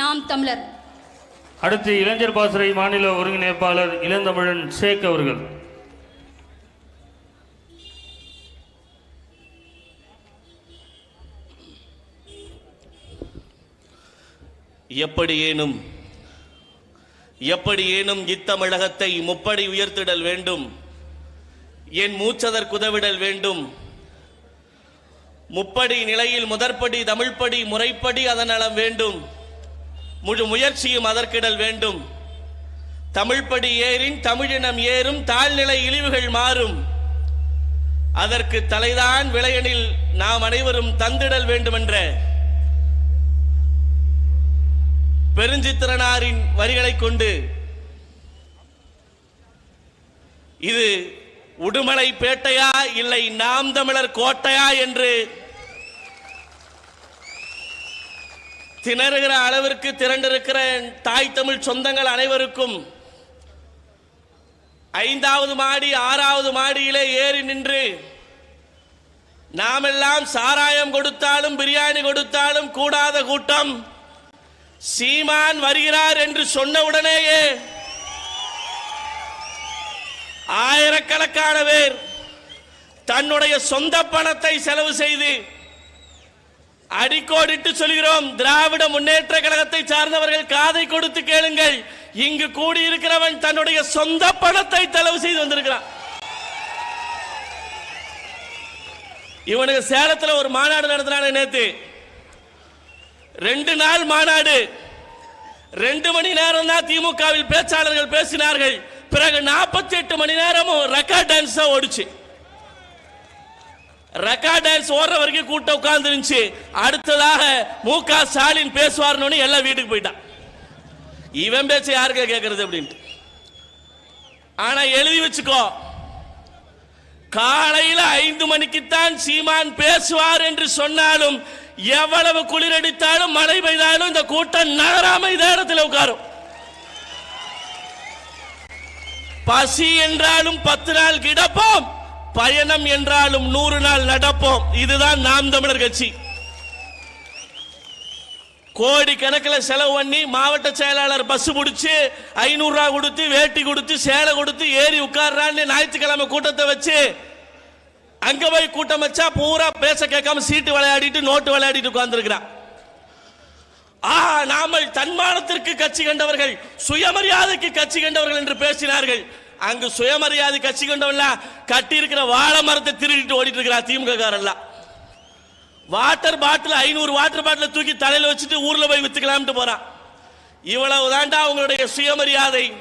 நாம் தமிழர். அடுத்து இளைஞர் பாசறை மாநில ஒருங்கிணைப்பாளர் இளந்தமிழன் ஷேக் அவர்கள். எப்படியேனும் எப்படியேனும் இத்தமிழகத்தை முப்படி உயர்த்திடல் வேண்டும் என் மூச்சதற் குதவிடல் வேண்டும். முப்படி நிலையில் முதற்படி தமிழ்ப்படி முறைப்படி அதனலம் வேண்டும். முழு முயற்சியும் அதற்கிடல் வேண்டும். தமிழ்ப்படி ஏறின் தமிழினம் ஏறும் தாழ்நிலை இழிவுகள் மாறும். அதற்கு தலைதான் விளையனில் நாம் அனைவரும் தந்திடல் வேண்டுமென்ற பெருஞ்சித்திரனாரின் வரிகளைக் கொண்டு இது உடுமலை பேட்டையா இல்லை நாம் தமிழர் கோட்டையா என்று திணறுகிற அளவிற்கு திரண்டிருக்கிற தாய் தமிழ் சொந்தங்கள் அனைவருக்கும் ஐந்தாவது மாடி ஆறாவது மாடியிலே ஏறி நின்று நாமெல்லாம் சாராயம் கொடுத்தாலும் பிரியாணி கொடுத்தாலும் கூடாத கூட்டம் சீமான் வருகிறார் என்று சொன்ன உடனேயே ஆயிரக்கணக்கான பேர் தன்னுடைய சொந்த பணத்தை செலவு செய்து அடிக்கோடிட்டு சொல்கிறோம் திராவிட முன்னேற்ற கழகத்தை சார்ந்தவர்கள் காதை கொடுத்து கேளுங்கள். இங்கு கூடியிருக்கிறவன் தன்னுடைய சொந்த பணத்தை செலவு செய்து வந்திருக்கிறான். இவனுக்கு சேலத்தில் ஒரு மாநாடு நடத்தினான நேத்து. ரெண்டு நாள் மாநாடு. ரெண்டு மணி நேரம் தான் திமுகவில் பேச்சாளர்கள் பேசினார்கள். பிறகு நாற்பத்தி எட்டு மணி நேரமும் ரெக்கார்ட் டான்ஸ் தான் ஓடிச்சு. ரெக்கார்ட் டான்ஸ் ஓடுற வரைக்கும் கூட்டம் உட்கார்ந்துருந்துச்சு. அடுத்ததாக மு க ஸ்டாலின் பேசுவார்னு எல்லாம் வீட்டுக்கு போயிட்டான். இவன் பேச்ச யாருக்க கேட்கறது அப்படின்ட்டு. ஆனா எழுதி வச்சுக்கோ. காலையில் ஐந்து மணிக்குத்தான் சீமான் பேசுவார் என்று சொன்னாலும் எவ்வளவு குளிரடித்தாலும் மழை பெய்தாலும் இந்த கூட்டம் நகராம இந்த இடத்துல உட்காரும். பசி என்றாலும் பத்து நாள் கிடப்போம். பயணம் என்றாலும் நூறு நாள் நடப்போம். இதுதான் நாம் தமிழர் கட்சி. கோடி கணக்கில் செலவு பண்ணி மாவட்ட செயலாளர் பஸ் பிடிச்சி ஐநூறு ரூபா கொடுத்து வேட்டி கொடுத்து சேலை கொடுத்து ஏறி உட்கார்றான்னு ஞாயிற்றுக்கிழமை கூட்டத்தை வச்சு அங்க போய் கூட்டம் வச்சா பூரா பேச கேட்காம சீட்டு விளையாடிட்டு நோட்டு விளையாடிட்டு உட்கார்ந்துருக்கிறான். ஆஹா நாமல் தன்மானத்திற்கு கட்சி கண்டவர்கள் சுயமரியாதைக்கு கட்சி கண்டவர்கள் என்று பேசினார்கள். அங்கு சுயமரியாதை கட்சி கண்டவன்லாம் கட்டி இருக்கிற வாழை மரத்தை திருடிட்டு ஓடிட்டு இருக்கிறா திமுக காரெல்லாம் வாட்டர் பாட்டில் ஐநூறு வாட்டர் பாட்டில் தூக்கி தலையில் வச்சுட்டு ஊர்ல போய் வித்துக்கலாம்னு போறான். இவ்வளவு தாண்டா அவங்களுடைய சுயமரியாதை.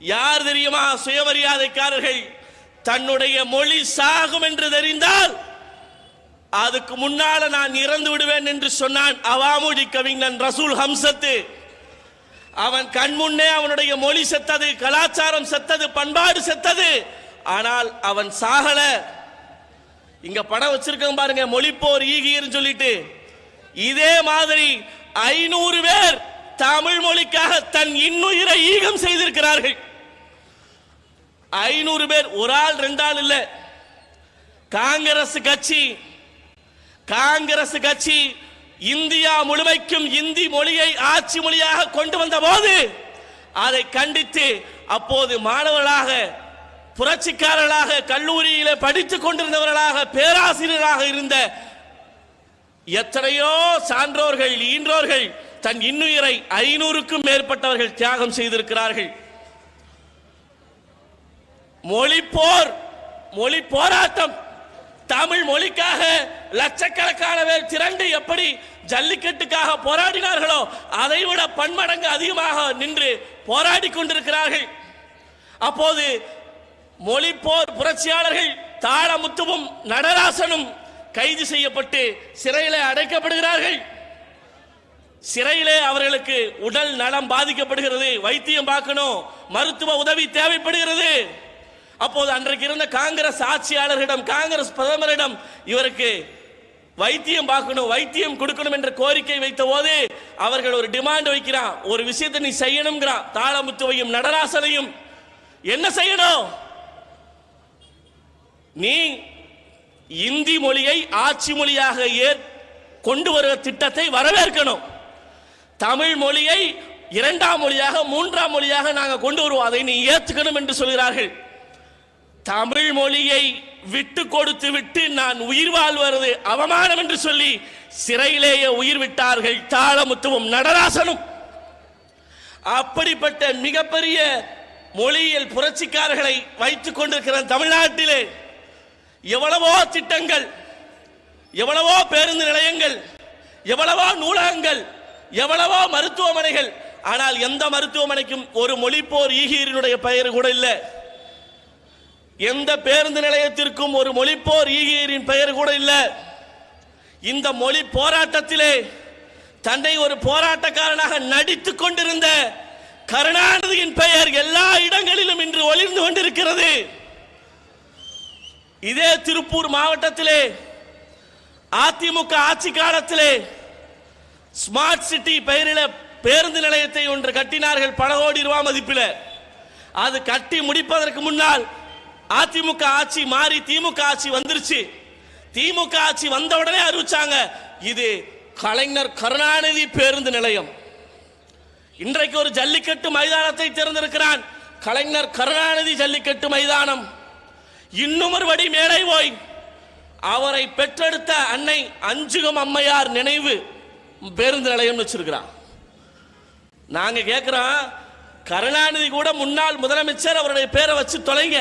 யார் தெரியுமா? சுயமரியாதைக்காரர்கள் தன்னுடைய மொழி சாகும் என்று தெரிந்தால் அதுக்கு முன்னால நான் இறந்து விடுவேன் என்று சொன்னான் அவாமொழி கவிஞன் ரசூல் ஹம்சத்து. அவன் கண் முன்னே அவனுடைய மொழி செத்தது கலாச்சாரம் செத்தது பண்பாடு செத்தது. ஆனால் அவன் சாகல. இங்க படம் வச்சிருக்கோம் பாருங்க மொழிப்போர் ஈகியர்னு சொல்லிட்டு. இதே மாதிரி ஐநூறு பேர் தமிழ் மொழிக்காக தன் இன்னுயிரை ஈகம் செய்திருக்கிறார்கள். ஐநூறு பேர் ஒரு ஆள் ரெண்டு ஆள் காங்கிரஸ் கட்சி காங்கிரஸ் கட்சி இந்தியா முழுமைக்கும் இந்தி மொழியை ஆட்சி மொழியாக கொண்டு வந்த போது அதை கண்டித்து அப்போது மாணவர்களாக புரட்சிக்காரர்களாக கல்லூரியில படித்துக் கொண்டிருந்தவர்களாக பேராசிரியராக இருந்த எத்தனையோ சான்றோர்கள் ஈன்றோர்கள் தன் இன்னுயிரை ஐநூறுக்கும் மேற்பட்டவர்கள் தியாகம் செய்திருக்கிறார்கள். மொழி போர் மொழி போராட்டம் தமிழ் மொழிக்காக லட்சக்கணக்கான பேர் திரண்டு எப்படி ஜல்லிக்கட்டுக்காக போராடினார்களோ அதை விட பன்மடங்கு அதிகமாக நின்று போராடி கொண்டிருக்கிறார்கள். அப்போது மொழிப்போர் புரட்சியாளர்கள் தாளமுத்துவும் நடராசனும் கைது செய்யப்பட்டு சிறையிலே அடைக்கப்படுகிறார்கள். சிறையிலே அவர்களுக்கு உடல் நலம் பாதிக்கப்படுகிறது வைத்தியம் பார்க்கணும் மருத்துவ உதவி தேவைப்படுகிறது. அப்போது அன்றைக்கு இருந்த காங்கிரஸ் ஆட்சியாளர்களிடம் காங்கிரஸ் பிரதமரிடம் இவருக்கு வைத்தியம் பார்க்கணும் வைத்தியம் கொடுக்கணும் என்ற கோரிக்கை வைத்த போது அவர்கள் ஒரு டிமாண்ட் வைக்கிறான். ஒரு விஷயத்தை நீ செய்யணுங்கிறான் தாளமுத்துவையும் நடராசனையும். என்ன செய்யணும்? நீ இந்தி மொழியை ஆட்சி மொழியாக ஏற் கொண்டு வருகிற திட்டத்தை வரவேற்கணும். தமிழ் மொழியை இரண்டாம் மொழியாக மூன்றாம் மொழியாக நாங்கள் கொண்டு வருவோம். அதை நீ ஏற்றுக்கணும் என்று சொல்கிறார்கள். தமிழ் மொழியை விட்டு கொடுத்து விட்டு நான் உயிர் வாழ்வது அவமானம் என்று சொல்லி சிறையிலேயே உயிர் விட்டார்கள் தாளமுத்துவும் நடராசனும். அப்படிப்பட்ட மிகப்பெரிய மொழியியல் புரட்சிக்காரர்களை வைத்துக் கொண்டிருக்கிற தமிழ்நாட்டிலே எவ்வளவோ திட்டங்கள் எவ்வளவோ பேருந்து நிலையங்கள் எவ்வளவோ நூலகங்கள் எவ்வளவோ மருத்துவமனைகள். ஆனால் எந்த மருத்துவமனைக்கும் ஒரு மொழிப்போர் ஈகீரினுடைய பெயர் கூட இல்லை. எந்த பேருந்து நிலையத்திற்கும் ஒரு மொழிப்போர் ஈகியரின் பெயர் கூட இல்லை. இந்த மொழி போராட்டத்திலே தன்னை ஒரு போராட்டக்காரனாக நடித்து கொண்டிருந்த கருணாநிதியின் பெயர் எல்லா இடங்களிலும் இன்று ஒளிர்ந்து கொண்டிருக்கிறது. இதே திருப்பூர் மாவட்டத்திலே அதிமுக ஆட்சி காலத்திலே ஸ்மார்ட் சிட்டி பெயரில் பேருந்து நிலையத்தை ஒன்று கட்டினார்கள் பல கோடி ரூபாய் மதிப்பில். அது கட்டி முடிப்பதற்கு முன்னால் அதிமுக ஆட்சி மாறி திமுக ஆட்சி வந்துருச்சு. திமுக ஆட்சி வந்த உடனே அறிவிச்சாங்க இது கலைஞர் கருணாநிதி பேருந்து நிலையம். இன்றைக்கு ஒரு ஜல்லிக்கட்டு மைதானத்தை திறந்திருக்கிறான் கலைஞர் கருணாநிதி ஜல்லிக்கட்டு மைதானம். இன்னும் ஒரு மேடை மேலே போய் அவரை பெற்றெடுத்த அன்னை அஞ்சுகம் அம்மையார் நினைவு பேருந்து நிலையம் வச்சிருக்கிறான். நாங்க கேட்கிறோம் கருணாநிதி கூட முன்னாள் முதலமைச்சர் அவருடைய பேரை வச்சு தொலைங்க.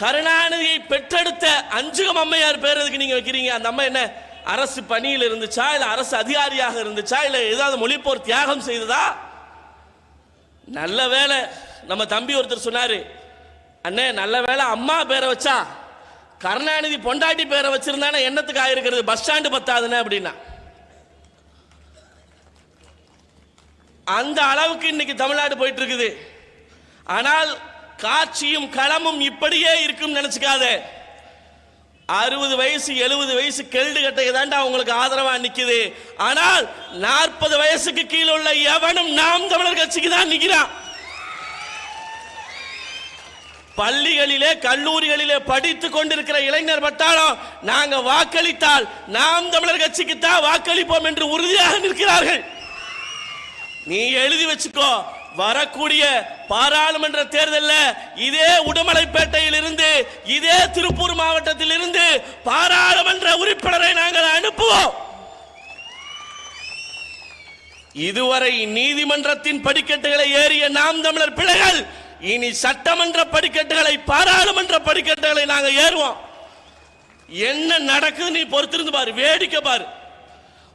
கருணாநிதியை பெற்றெடுத்த அஞ்சுகம் அம்மையார் பேர் எதுக்கு நீங்க வைக்கிறீங்க? அந்த அம்மா என்ன? அரசு பணியில் இருந்துச்சா? இல்ல அரசு அதிகாரியாக இருந்துச்சா? இல்ல ஏதாவது மொழிப்போர் தியாகம் செய்ததா? நல்ல வேலை நம்ம தம்பி ஒருத்தர் சொன்னாரு அண்ணே நல்ல வேலை அம்மா பேரை வச்சா கருணாநிதி பொண்டாட்டி பேரை வச்சிருந்தானே என்னத்துக்கு ஆயிருக்கிறது? பஸ் ஸ்டாண்டு பத்தாதுன்னு அப்படின்னா. அந்த அளவுக்கு இன்னைக்கு தமிழ்நாடு போயிட்டு இருக்குது. ஆனால் காட்சியும் களமும் இப்படியே இருக்கும் நினைச்சுக்காத. அறுபது வயசு எழுபது வயசு கெல்டு கட்டையை தாண்டா உங்களுக்கு ஆதரவா நிக்குது. ஆனால் நாற்பது வயசுக்கு கீழே உள்ள எவனும் நாம் தமிழர் கட்சிக்கு தான் நிக்கிறான் பள்ளிகளிலே கல்லூரிகளிலே படித்துக் கொண்டிருக்கிற இளைஞர் பட்டாளம் நாங்க வாக்களித்தால் நாம் தமிழர் கட்சிக்கு தான் வாக்களிப்போம் என்று உறுதியாக நிற்கிறார்கள். நீ எழுதி வச்சுக்கோ. வரக்கூடிய பாராளுமன்ற தேர்தலில் இதே உடுமலைப்பேட்டையில் இருந்து இதே திருப்பூர் மாவட்டத்தில் இருந்து பாராளுமன்ற உறுப்பினரை நாங்கள் அனுப்புவோம். இதுவரை நீதிமன்றத்தின் படிக்கட்டுகளை ஏறிய நாம் தமிழர் பிள்ளைகள் இனி சட்டமன்ற படிக்கட்டுகளை பாராளுமன்ற படிக்கட்டுகளை நாங்கள் ஏறுவோம். என்ன நடக்குது நீ பொறுத்திருந்து பாரு வேடிக்கை பாரு.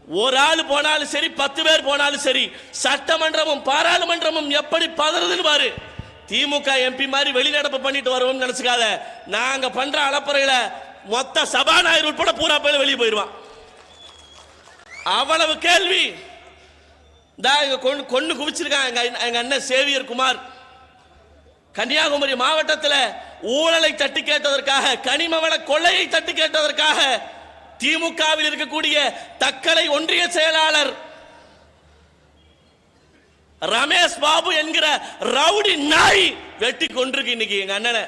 ஒரு ஆள் போனாலும் சரி பத்து பேர் போனாலும் சரி சட்டமன்றமும் பாராளுமன்றமும் எப்படி பதறதுன்னு பாரு. திமுக எம்பி மாதிரி வெளிநடப்பு பண்ணிட்டு வருவோம்னு நினைச்சுக்காத. நாங்க பண்ற அளப்பறையில மொத்த சபாநாயகர் உட்பட பூரா போய் வெளியே போயிடுவான் அவ்வளவு கேள்வி. இந்தா இங்க கொண்டு கொண்டு குவிச்சிருக்காங்க எங்க அண்ணன்- எங்க அண்ணன் சேவியர் குமார். கன்னியாகுமரி மாவட்டத்தில் ஊழலை தட்டி கேட்டதற்காக கனிமவள கொள்ளையை தட்டி கேட்டதற்காக திமுகவில் இருக்கக்கூடிய தக்கலை ஒன்றிய செயலாளர் ரமேஷ் பாபு என்கிற ரவுடி நாய் வெட்டி கொண்டிருக்கு இன்னைக்கு எங்க அண்ணனை.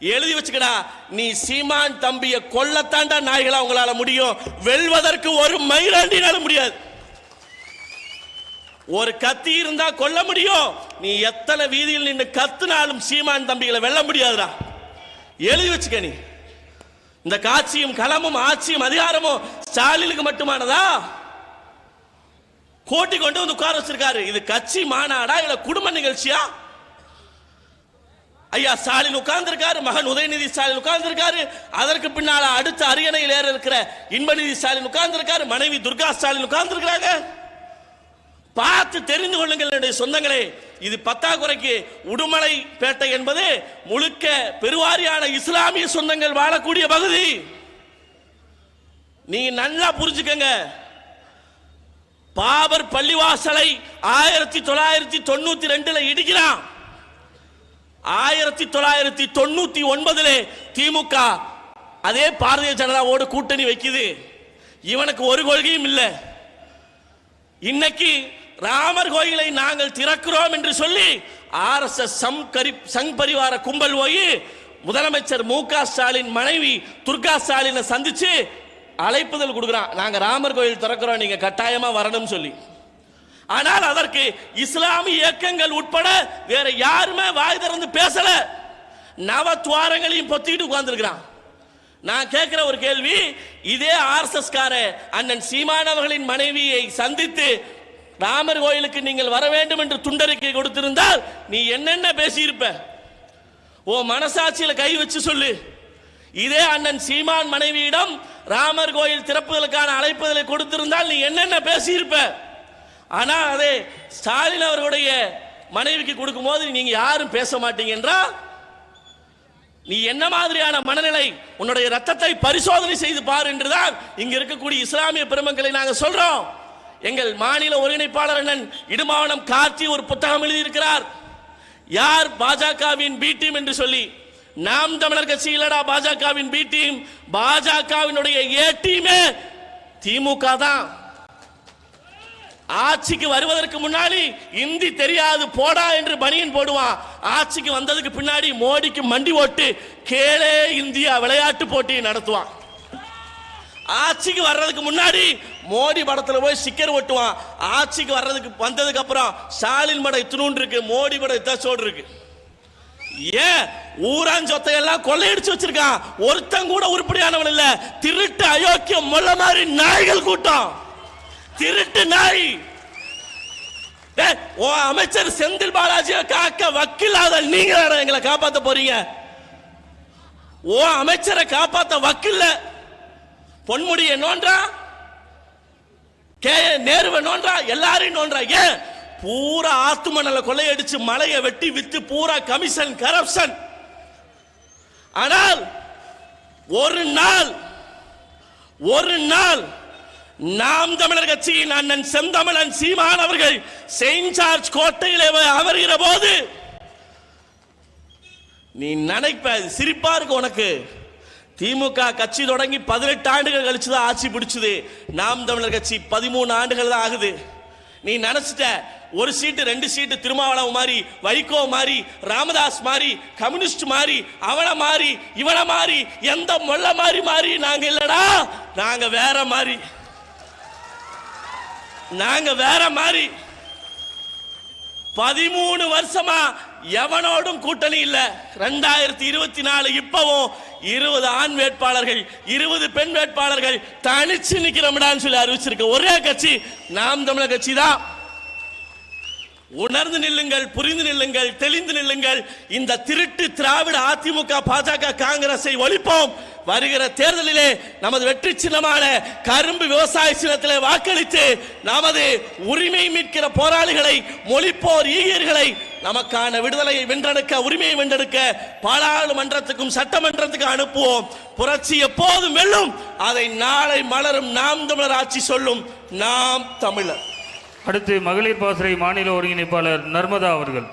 எழுதி வச்சுக்கடா நீ சீமான் தம்பிய கொல்லத்தாண்டா நாய்களா உங்களால முடியும். வெல்வதற்கு ஒரு மயிராண்டினால முடியாது. ஒரு கத்தி இருந்தா கொல்ல முடியும். நீ எத்தனை வீதியில் நின்று கத்துனாலும் சீமான் தம்பிகளை வெல்ல முடியாதுடா. எழுதி வச்சுக்க நீ. இந்த காட்சியும் களமும் ஆட்சியும் அதிகாரமும் ஸ்டாலினுக்கு மட்டுமானதா? கோட்டி கொண்டு வந்து உட்கார வச்சிருக்காரு. இது கட்சி மாநாடா இல்ல குடும்ப நிகழ்ச்சியா? ஐயா ஸ்டாலின் உட்கார்ந்திருக்காரு மகன் உதயநிதி ஸ்டாலின் உட்கார்ந்திருக்காரு. அதற்கு பின்னால அடுத்த அரியணையில் ஏற இருக்கிற இன்பநிதி ஸ்டாலின் உட்கார்ந்திருக்காரு மனைவி துர்கா ஸ்டாலின் உட்கார்ந்திருக்கிறாங்க. பார்த்து தெரிந்து கொள்ளுங்கள் என்னுடைய சொந்தங்களே. இது பத்தாக்குறைக்கு உடுமலை பேட்டை என்பது முழுக்க பெருவாரியான இஸ்லாமிய சொந்தங்கள் வாழக்கூடிய பகுதி. நீங்க நல்லா புரிஞ்சுக்கங்க. பாபர் பள்ளிவாசலை ஆயிரத்தி தொள்ளாயிரத்தி தொண்ணூத்தி ரெண்டுல இடிக்கிறான். ஆயிரத்தி தொள்ளாயிரத்தி தொண்ணூத்தி ஒன்பதுல திமுக அதே பாரதிய ஜனதாவோடு கூட்டணி வைக்குது. இவனுக்கு ஒரு கொள்கையும் இல்லை. இன்னைக்கு ராமர் கோயிலை நாங்கள் திறக்கிறோம் என்று சொல்லி ஆர்எஸ்எஸ் சங்கரி சங் பரிவார கும்பல் போய் முதலமைச்சர் மு க ஸ்டாலின் மனைவி துர்கா ஸ்டாலினை சந்திச்சு அழைப்புதல் கொடுக்குறான். நாங்கள் ராமர் கோயில் திறக்கிறோம் நீங்கள் கட்டாயமாக வரணும்னு சொல்லி. ஆனால் அதற்கு இஸ்லாமிய இயக்கங்கள் உட்பட வேற யாருமே வாய் திறந்து பேசல. நவ துவாரங்களையும் பொத்திக்கிட்டு உட்கார்ந்துருக்கிறான். நான் கேட்கிற ஒரு கேள்வி இதே ஆர்எஸ்எஸ் கார அண்ணன் சீமானவர்களின் மனைவியை சந்தித்து ராமர் கோயிலுக்கு நீங்கள் வர வேண்டும் என்று துண்டறிக்கை கொடுத்திருந்தால் நீ என்னென்ன பேசியிருப்ப? ஓ மனசாட்சியில் கை வச்சு சொல்லு. இதே அண்ணன் சீமான் மனைவியிடம் ராமர் கோயில் திறப்புதலுக்கான அழைப்புதலை கொடுத்திருந்தால் நீ என்னென்ன பேசியிருப்ப? ஆனால் அதே ஸ்டாலின் அவர்களுடைய மனைவிக்கு கொடுக்கும்போது நீங்க யாரும் பேச மாட்டீங்க என்றால் நீ என்ன மாதிரியான மனநிலை உன்னுடைய ரத்தத்தை பரிசோதனை செய்து பார் என்றுதான் இங்க இருக்கக்கூடிய இஸ்லாமிய பெருமக்களை நாங்கள் சொல்றோம். எங்கள் மாநில ஒருங்கிணைப்பாளர் அண்ணன் இடுமாவனம் கார்த்தி ஒரு புத்தகம் எழுதியிருக்கிறார். யார் பாஜகவின் பி டீம் என்று சொல்லி? நாம் தமிழர் கட்சியிலடா பாஜகவின் பி டீம் பாஜகவினுடைய ஏ டீமே திமுக தான். ஆட்சிக்கு வருவதற்கு முன்னாடி இந்தி தெரியாது போடா என்று பனியன் போடுவான். ஆட்சிக்கு வந்ததுக்கு பின்னாடி மோடிக்கு மண்டி ஓட்டு கேளே இந்தியா விளையாட்டு போட்டியை நடத்துவான். ஆட்சிக்கு வர்றதுக்கு முன்னாடி மோடி படத்துல போய் சிக்கர் ஒட்டுவான். ஆட்சிக்கு வர்றதுக்கு வந்ததுக்கு அப்புறம் ஸ்டாலின் படம் இத்தினூண்டு இருக்கு மோடி படம் இத்தச்சோடு இருக்கு. ஏன்? ஊரான் சொத்தை எல்லாம் கொள்ளையடிச்சு வச்சிருக்கான். ஒருத்தன் கூட உருப்படியானவன் இல்ல. திருட்டு அயோக்கியம் முள்ள மாதிரி நாய்கள் கூட்டம். திருட்டு நாய். அமைச்சர் செந்தில் பாலாஜியை காக்க வக்கில்லாத நீங்க எங்களை காப்பாத்த போறீங்க. ஓ அமைச்சரை காப்பாத்த வக்கில்ல. பொன்முடியை நோன்றா கே நேருவை நோன்றா எல்லாரையும் நோன்றா. ஏன்? பூரா ஆத்துமணல கொள்ளையடிச்சு மலையை வெட்டி வித்து பூரா கமிஷன் கரப்ஷன் ஆனால் ஒரு நாள் ஒரு நாள் நாம் தமிழர் கட்சியின் அண்ணன் செந்தமிழன் சீமான் அவர்கள் செயின்ட் ஜார்ஜ் கோட்டையில் அமர்கிற போது நீ நினைப்ப சிரிப்பா இருக்கு உனக்கு. திமுக கட்சி தொடங்கி பதினெட்டு ஆண்டுகள் கழிச்சு தான் ஆட்சி பிடிச்சது. நாம் தமிழர் கட்சி பதிமூணு ஆண்டுகள் தான் ஆகுது. நீ நினைச்சிட்ட ஒரு சீட்டு ரெண்டு சீட்டு திருமாவளவன் மாதிரி வைகோ மாதிரி ராமதாஸ் மாதிரி கம்யூனிஸ்ட் மாதிரி அவளை மாதிரி இவளை மாதிரி எந்த மொல்ல மாதிரி மாதிரி நாங்க இல்லடா. நாங்க வேற மாதிரி நாங்க வேற மாதிரி பதிமூணு வருஷமா எவனோடும் கூட்டணி இல்ல. ரெண்டாயிரத்தி இருபத்தி நாலு இப்பவும் இருபது ஆண் வேட்பாளர்கள் இருபது பெண் வேட்பாளர்கள் தனிச்சு நிக்கிறோம்டான்னு சொல்லி அறிவிச்சிருக்க. ஒரே கட்சி நாம் தமிழர் கட்சி தான். உணர்ந்து நில்லுங்கள் புரிந்து நில்லுங்கள் தெளிந்து நில்லுங்கள். இந்த திருட்டு திராவிட அதிமுக பாஜக காங்கிரஸை ஒழிப்போம். வருகிற தேர்தலிலே நமது வெற்றி சின்னமான கரும்பு விவசாய சின்னத்திலே வாக்களித்து நமது உரிமை மீட்கிற போராளிகளை மொழிப்போர் ஈகியர்களை நமக்கான விடுதலையை வென்றெடுக்க உரிமையை வென்றெடுக்க பாராளுமன்றத்துக்கும் சட்டமன்றத்துக்கும் அனுப்புவோம். புரட்சி எப்போதும் வெல்லும். அதை நாளை மலரும் நாம் தமிழர் ஆட்சி சொல்லும் நாம் தமிழர். அடுத்து மகளிர் பாசறை மாநில ஒருங்கிணைப்பாளர் நர்மதா அவர்கள்.